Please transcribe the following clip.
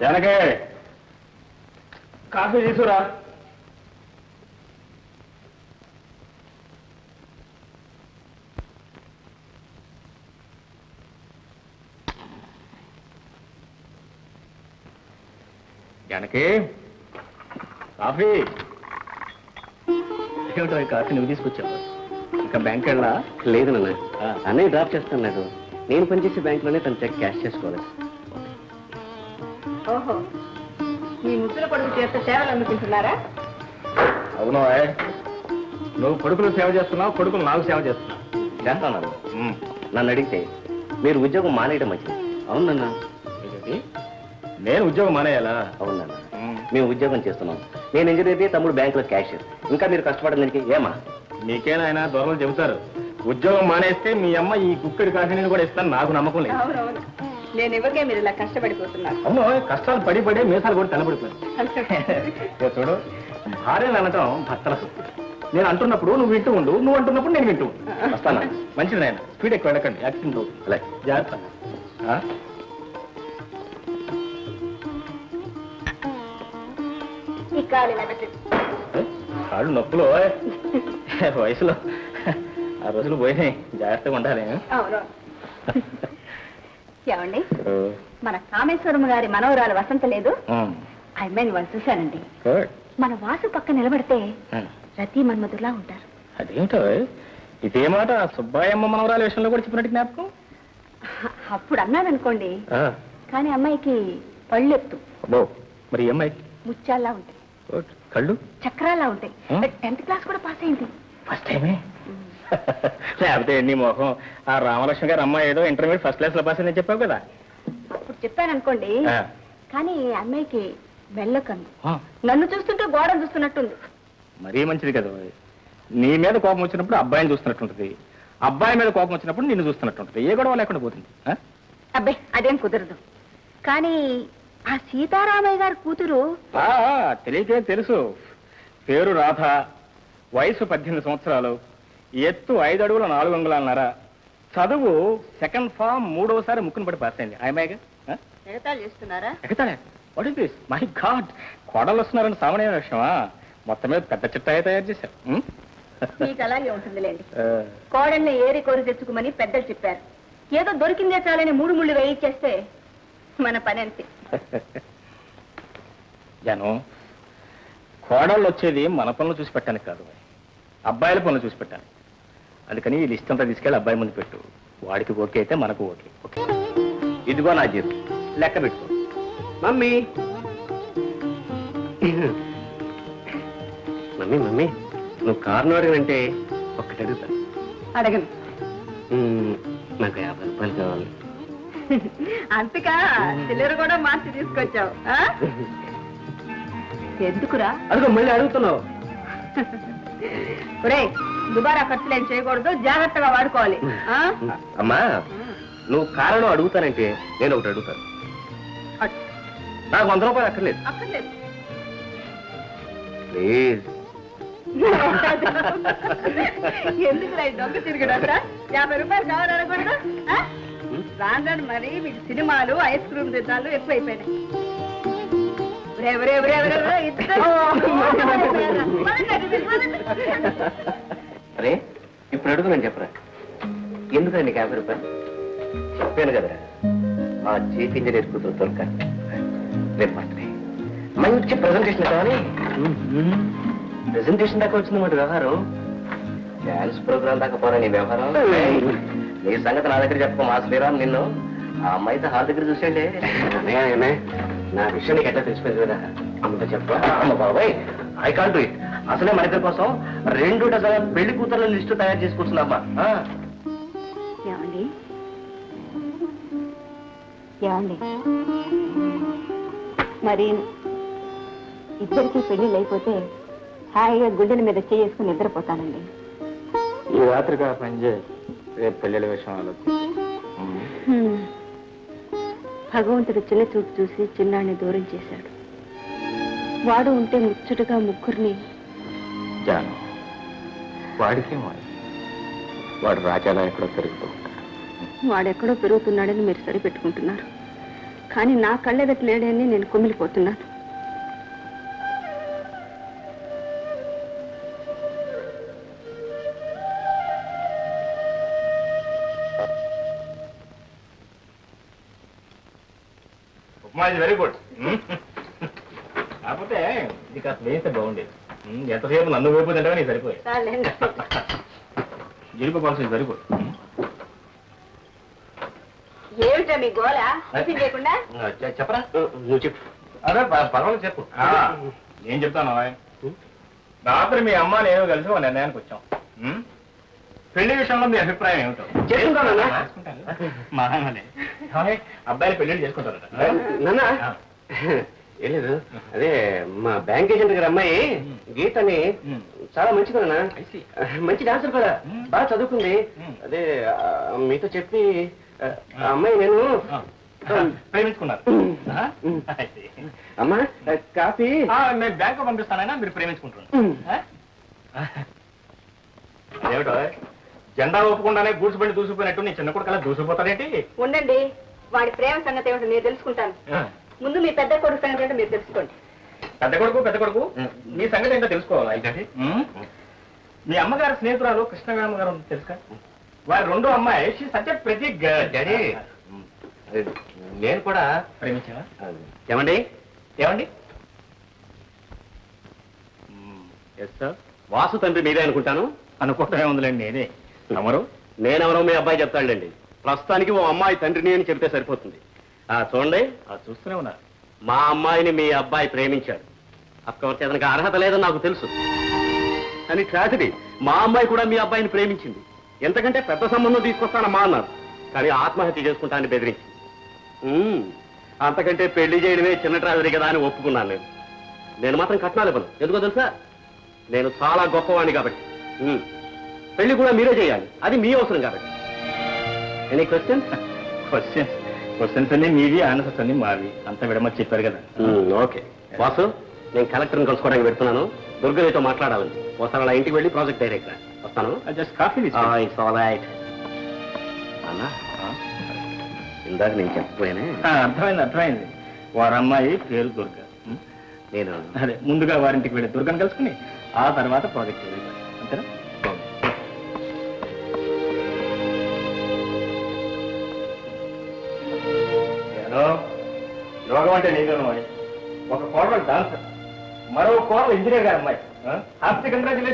Janaki coffee తీసుకురా. Janaki coffee. ఏమిటో coffee నువ్వు తీసుకొచ్చావు? ఇంకా బ్యాంక్ వెళ్ళా లేదు నాన్న. ఆ. అన్నయ్య డ్రాప్ చేస్తాను లేదు నేను పనిచేసే బ్యాంక్లోనే తన చెక్ క్యాష్ చేసుకోవాలి. ఓహో. మీ ముద్దుల కొడుకు చేస్తే సేవలు అందుకుంటున్నారా? అవును. నువ్వు కొడుకులు సేవ చేస్తున్నావు కొడుకులు నాకు సేవ చేస్తున్నావు. చేస్తాను నాన్న. అడిగితే మీరు ఉద్యోగం మానేయడం మంచిది. అవును నాన్న. ఏంటి? నేను ఉద్యోగం మానేయాలా? అవును నాన్న. ఉమ్. మేము ఉద్యోగం చేస్తున్నాం. నేను ఇంజనీర్ తమ్ముడు బ్యాంకులో క్యాషియర్. ఇంకా మీరు కష్టపడడానికి ఏమా? నీకేనాయనా దూరం చెబుతారు? ఉద్యోగం మానేస్తే మీ అమ్మ ఈ కుక్కడి కాఫీని కూడా ఇస్తాను. నాకు నమ్మకం లేదు. అవునవును. నేను ఇవ్వకే మీరు ఇలా కష్టపడిపోతున్నారు అవును కష్టాలు పడి పడి మీసాలు కూడా తెల్లబడిపోయాయి. ఇదిగో చూడు భార్యలు అనటం భర్తల నేను అంటున్నప్పుడు నువ్వు వింటూ ఉండు నువ్వు అంటున్నప్పుడు నేను వింటూ ఉండు. వస్తానా. మంచిది నాయన. స్పీడ్ ఎక్కువ వెళ్ళకండి. యాక్సిడెంట్ అవుతుంది. అలాగే. జాగ్రత్త? కాళ్ళు నొప్పులు. వయసులో. ఆ రోజులు పోయినాయి. జాగ్రత్తగా ఉండాలి ఏమండి? మన కామేశ్వరం గారి మనవరాలు వసంత లేదు. ఆ. అమ్మాయిని వాళ్ళు చూశానండి మన వాసు పక్క నిలబడితే. రతి మన్మధులా ఉంటారు. అదేమిటో? ఇదే మాట ఆ సుబ్బాయమ్మ మనవరాల విషయంలో కూడా చెప్పినట్టు జ్ఞాపకం? అప్పుడు అన్నాననుకోండి. కానీ అమ్మాయికి పళ్ళెత్తు. అబ్బో మరి ఈ అమ్మాయి? ముత్యాల్లా ఉంటాయి. కళ్ళు? చక్రాల్లా ఉంటాయి? టెన్త్ క్లాస్ కూడా పాస్ అయింది. ఫస్ట్ టైమే లేకపోతే నీ మొహం. ఆ రామలక్ష్మి గారు అమ్మాయి ఏదో ఇంటర్మీడియట్ ఫస్ట్ క్లాస్లో పాస్ అని చెప్పావు కదా. అప్పుడు చెప్పాననుకోండి ఆ. కానీ ఈ అమ్మాయికి వెళ్ళకంది. ఆ, నన్ను చూస్తుంటే గోడను చూస్తున్నట్టుంది. మరీ మంచిది కదా ఓయ్. నీ మీద కోపం వచ్చినప్పుడు అబ్బాయిని చూస్తున్నట్టుంటది. అబ్బాయి మీద కోపం వచ్చినప్పుడు నిన్ను చూస్తున్నట్టుంటది. ఏ గొడవ లేకుండా పోతుంది ఆ? అబ్బే అదేం కుదరదు. కానీ ఆ సీతారామయ్య గారి కూతురు ఆ, తెలియకే తెలుసు. పేరు రాధ వయసు పద్దెనిమిది సంవత్సరాలు. ఎత్తు ఐదు అడుగుల నాలుగు అంగుళాలన్నర. చదువు సెకండ్ ఫామ్ మూడవసారి ముక్కును పడి పాస్ అయింది. ఎగతాళి చేస్తున్నారా? ఎగతాడే what is this my god కోడలు వస్తున్నారని సామాన్య విషయమా? మొత్తం మీద పెద్ద చిట్టాయ తయారు చేశారు. ఉం? మీకు అలాగే ఉంటుందిలేండి. ఆ, కోడల్ని ఏరి కోరి తెచ్చుకోమని పెద్దలు చెప్పారు. ఏదో దొరికిందే చాలని మూడు ముళ్ళు వేయించేస్తే మన పని అంతే. జాను కోడళ్ళు వచ్చేది మన పనులు చూసి పెట్టడానికి కాదు అబ్బాయిల పనులు చూసి పెట్టాలి అందుకని ఈ లిస్ట్ అంతా తీసుకెళ్ళి అబ్బాయి ముందు పెట్టు. వాడికి ఓకే అయితే మనకు ఓకే. ఓకే? ఇదిగో నా జీతం. లెక్క పెట్టుకో. మమ్మీ! మమ్మీ మమ్మీ నువ్వు కారును అడిగినంటే ఒక్కటి అడుగుతా. అడగను. మ్మ్, నాకు యాభై రూపాయలు కావాలి. అంతకా చిల్లర కూడా మార్చి తీసుకొచ్చావు ఆ? ఎందుకురా? అదిగో మళ్ళీ అడుగుతున్నావు. ఒరే దుబారా ఖర్చులు ఏం చేయకూడదు జాగ్రత్తగా వాడుకోవాలి. ఆ? అమ్మా నువ్వు కారణం అడుగుతానంటే నేను ఒకటి అడుగుతాను. అట్- నాకు వంద రూపాయలు అక్కర్లేదు. అక్కర్లేదు. ప్లీజ్. ఎందుకురా ఈ దొంగ తిరుగుడంతా? యాభై రూపాయలు కావాలనకూడదు ఆ? రాను రాను మరి మీకు సినిమాలు ఐస్ క్రీమ్ తిన్నాలు ఎక్కువైపోయినాయి. ఒరే, ఒరే, ఒరే, ఒరే, ఒరే, ఇద్దరు. పదండి, పదండి. అరే అడుగు నేను చెప్పరా. ఎందుకండి నీకు యాభై రూపాయలు? చెప్పాను కదరా. మా చీఫ్ ఇంజనీర్ కూతురు తొలక. రేపు బర్త్డే మంచి ప్రజెంటేషన్ కావాలి ప్రెజెంటేషన్ దాకా వచ్చిందన్నమాట వ్యవహారం. డాన్స్ ప్రోగ్రామ్ దాకా పోరా నీ వ్యవహారం. నీ సంగతి నా దగ్గర చెప్పు మా శ్రీరామ్ నిన్ను. ఆ అమ్మాయితో హాల్ దగ్గర చూసేయండి నా విషయం నీకు ఎట్లా తెలిసిపోయింది కదా? అంత చెప్పా. అమ్మ బాబాయ్ ఐ కాంట్ ఇట్ అసలే మన ఇద్దరి కోసం రెండు డజన్ పెళ్ళి కూతుర్ల లిస్టు తయారు చేసుకుంటున్నామ్మా. ఆ. ఏమండి? ఏమండి? మరి ఇద్దరికి పెళ్ళిళ్ళు అయిపోతే హాయిగా గుండెల మీద చేసుకుని నిద్రపోతానండి. ఈ రాత్రికి ఆ పని చేయి. రేపు పెళ్ళిళ్ళ విషయం. భగవంతుడు చిన్న చూపు చూసి చిన్నాన్ని దూరం చేశాడు. వాడు ఉంటే ముచ్చటగా ముగ్గురిని జాను. వాడికి వాడు? రాజాలా ఎక్కడో తిరుగుతూ ఉంటాడు. వాడెక్కడో పెరుగుతున్నాడని మీరు సరిపెట్టుకుంటున్నారు. కానీ నా కళ్ళెదట లేడని నేను కుమిలిపోతున్నాను. ఉప్మా ఇది వెరీ గుడ్ కాకపోతే ఇది కాస్త వేస్తే బాగుండేది. ఎంతసేపు నన్ను వేపు తింటే నీకు సరిపోయి. జీడిపోవాల్సింది సరిపోయి ఏమిటా మీ గోల? చెప్పరా? నువ్వు చెప్పు. అదే పర్వాలేదు చెప్పు. ఏం చెప్తాను? రాత్రి మీ అమ్మ నేను కలిసి ఒక నిర్ణయానికి వచ్చాం? పెళ్ళి విషయంలో మీ అభిప్రాయం ఏమిటో? చేసుకుంటానన్నా. చేసుకుంటాను. ఏమయ్య? అబ్బాయిలు పెళ్ళి చేసుకుంటారట. నాన్న. ఆ. ఏం లేదు అదే మా బ్యాంక్ ఏజెంట్ గారి అమ్మాయి గీత అని. చాలా I see. మంచి డాన్సర్ కూడా మ్మ్. బాగా చదువుకుంది. అదే మీతో చెప్పి అమ్మాయి నేను. ప్రేమించుకున్నారు. అమ్మా కాఫీ ఆ, నేను బ్యాంకు పంపిస్తానైనా మీరు ప్రేమించుకుంటున్నారు? ఏమిటో జెండా ఒప్పుకుండానే గూడ్స్ బండి దూసిపోయినట్టు నీ చిన్న కొడుకు అలా దూసిపోతాడేంటి ఉండండి వాడి ప్రేమ సంగతి ఏమిటో నేను తెలుసుకుంటాను. ముందు మీ పెద్ద కొడుకు సంగతి ఏంటో మీరు తెలుసుకోండి. పెద్ద కొడుకు పెద్ద కొడుకు? నీ సంగతి ఏంటో తెలుసుకోవాలి మ్మ్? మీ అమ్మగారి స్నేహితురాలు కృష్ణగామ గారు ఉంది తెలుసా? వారి రెండో అమ్మాయి షీ సత్య ప్రతి డాడీ నేను కూడా ప్రేమించావా? ఏమండి? ఏమండి? Yes sir. వాసు తండ్రి మీరే అనుకుంటాను? అనుకోవటం ఏముందిలేండి నేనే. తమరు నేనెవరో మీ అబ్బాయి చెప్తాడండి ప్రస్తుతానికి ఓ అమ్మాయి తండ్రిని అని చెప్తే సరిపోతుంది. చూడండి. చూస్తూనే ఉన్నా మా అమ్మాయిని మీ అబ్బాయి ప్రేమించాడు. అక్కడికి అతనికి అర్హత లేదని నాకు తెలుసు. కానీ ట్రాజడీ మా అమ్మాయి కూడా మీ అబ్బాయిని ప్రేమించింది. ఎంతకంటే పెద్ద సంబంధం తీసుకొస్తానమ్మా అన్నారు. కానీ ఆత్మహత్య చేసుకుంటానని బెదిరించింది. అంతకంటే పెళ్ళి చేయడమే చిన్న ట్రాజడీ కదా అని ఒప్పుకున్నాను నేను. నేను మాత్రం కట్నాలు ఇవ్వను. ఎందుకో తెలుసా? నేను చాలా గొప్పవాణ్ణి కాబట్టి. పెళ్ళి కూడా మీరే చేయాలి. అది మీ అవసరం కాబట్టి. ఎనీ క్వశ్చన్ క్వశ్చన్స్ క్వశ్చన్స్ అన్ని మీవి ఆన్సర్స్ అన్ని మావి. అంత విడమని చెప్పారు కదా. ఓకే. వాసు నేను కలెక్టర్ని కలుసుకోవడానికి పెడుతున్నాను దుర్గనితో మాట్లాడాలని ఒకసారి అలా ఇంటికి వెళ్ళి ప్రాజెక్ట్ డైరెక్టర్. వస్తాను. Just coffee it's all right. అన్నా ఇందాక నేను చెప్పపోయానే అర్థమైంది అర్థమైంది. వారి అమ్మాయి పేరు దుర్గ? నేను అదే ముందుగా వారింటికి వెళ్ళి దుర్గను కలుసుకుని ఆ తర్వాత ప్రాజెక్ట్ అంతేనా? రోగం అంటే నేను ఒక కోడలు డాన్సర్. మరో కోడలు ఇంజనీర్ గారు అమ్మాయి. Happy congratulation